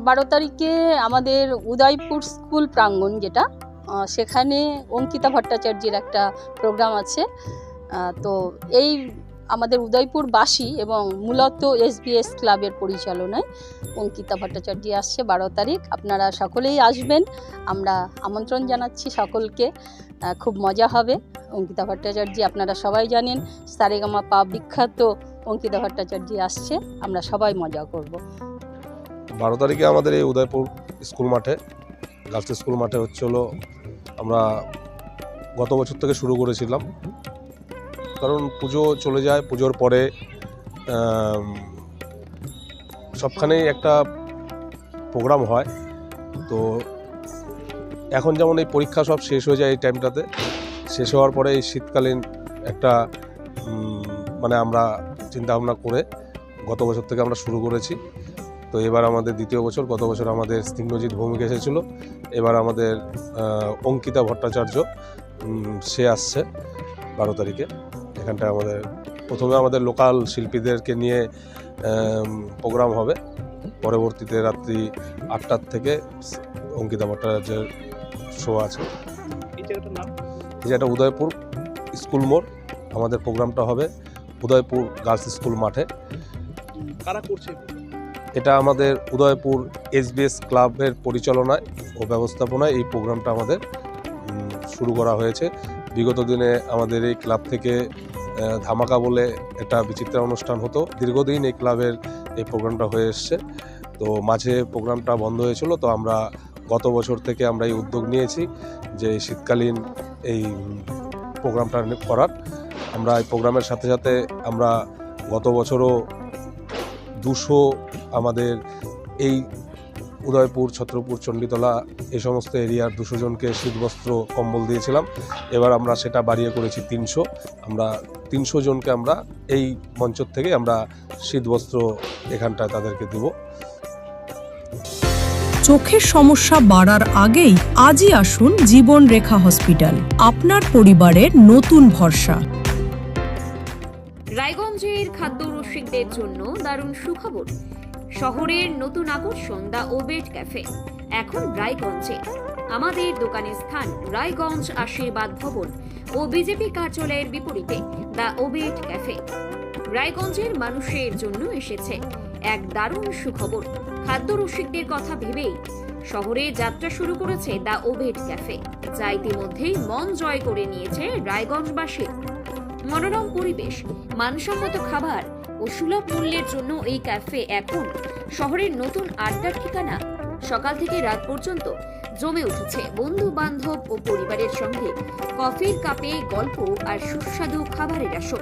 বারো তারিখে আমাদের উদয়পুর স্কুল প্রাঙ্গণ যেটা সেখানে অঙ্কিতা ভট্টাচার্যের একটা প্রোগ্রাম আছে। তো এই আমাদের উদয়পুরবাসী এবং মূলত এসবিএস ক্লাবের পরিচালনায় অঙ্কিতা ভট্টাচার্য আসছে বারো তারিখ। আপনারা সকলেই আসবেন। আমরা আমন্ত্রণ জানাচ্ছি সকলকে। খুব মজা হবে। অঙ্কিতা ভট্টাচার্য, আপনারা সবাই জানেন, সারেগামা পা বিখ্যাত অঙ্কিতা ভট্টাচার্য আসছে। আমরা সবাই মজা করব। বারো তারিখে আমাদের এই উদয়পুর স্কুল মাঠে, গার্লস স্কুল মাঠে হচ্ছে হলো আমরা গত বছর থেকে শুরু করেছিলাম। কারণ পুজো চলে যায়, পুজোর পরে সবখানেই একটা প্রোগ্রাম হয়। তো এখন যেমন এই পরীক্ষা সব শেষ হয়ে যায় এই টাইমটাতে, শেষ হওয়ার পরে এই শীতকালীন একটা মানে আমরা চিন্তা ভাবনা করে গত বছর থেকে আমরা শুরু করেছি। তো এবার আমাদের দ্বিতীয় বছর গত বছর আমাদের স্নিগ্ধজিৎ ভৌমিক এসেছিল। এবার আমাদের অঙ্কিতা ভট্টাচার্য সে আসছে বারো তারিখে। এখানটায় আমাদের প্রথমে আমাদের লোকাল শিল্পীদেরকে নিয়ে প্রোগ্রাম হবে। পরবর্তীতে রাত্রি আটটার থেকে অঙ্কিতা ভট্টাচার্যের শো আছে। এই এই যে একটা উদয়পুর স্কুল মোড়। আমাদের প্রোগ্রামটা হবে উদয়পুর গার্লস স্কুল মাঠে। কারা করছে? এটা আমাদের উদয়পুর এসবিএস ক্লাবের পরিচালনায় ও ব্যবস্থাপনায় এই প্রোগ্রামটা আমাদের শুরু করা হয়েছে। বিগত দিনে আমাদের এই ক্লাব থেকে ধামাকা বলে একটা বিচিত্র অনুষ্ঠান হতো। দীর্ঘদিন এই ক্লাবের এই প্রোগ্রামটা হয়ে এসছে। তো মাঝে প্রোগ্রামটা বন্ধ হয়েছিল, তো আমরা গত বছর থেকে আমরা এই উদ্যোগ নিয়েছি যে শীতকালীন এই প্রোগ্রামটা করার। আমরা এই প্রোগ্রামের সাথে সাথে আমরা গত বছরও দুশো আমাদের এই উদয়পুর ছত্রপুর চণ্ডীতলা এই সমস্ত এরিয়ার দুশো জনকে শীতবস্ত্র কম্বল দিয়েছিলাম। এবার আমরা সেটা বাড়িয়ে করেছি তিনশো। আমরা তিনশো জনকে আমরা এই মঞ্চর থেকে আমরা শীতবস্ত্র এখানটায় তাদেরকে দেব। চোখের সমস্যা বাড়ার আগেই আজই আসুন জীবন রেখা হসপিটাল আপনার পরিবারের নতুন ভরসা। রায়গঞ্জের খাদ্য রসিকদের জন্য দারুণ সুখবর। শহরের নতুন আকর্ষণ দ্য ওবেট ক্যাফে। এখন রায়গঞ্জে। আমাদের দোকানের স্থান রায়গঞ্জ আশীর্বাদ ভবন ও বিজেপি কার্যালয়ের বিপরীতে, দ্য ওবেট ক্যাফে। রায়গঞ্জের মানুষের জন্য এসেছে এক দারুণ সুখবর। খাদ্য রসিকদের কথা ভেবেই শহরে যাত্রা শুরু করেছে দ্য ওবেট ক্যাফে, যা ইতিমধ্যেই মন জয় করে নিয়েছে রায়গঞ্জবাসী। মনোরম পরিবেশ, মানসম্মত খাবার ও সুলভ মূল্যের জন্য এই ক্যাফে এখন শহরের নতুন আড্ডার ঠিকানা। সকাল থেকে রাত পর্যন্ত জমে উঠেছে বন্ধু বান্ধব ও পরিবারের সঙ্গে কফির কাপে গল্প আর সুস্বাদু খাবারের আসর।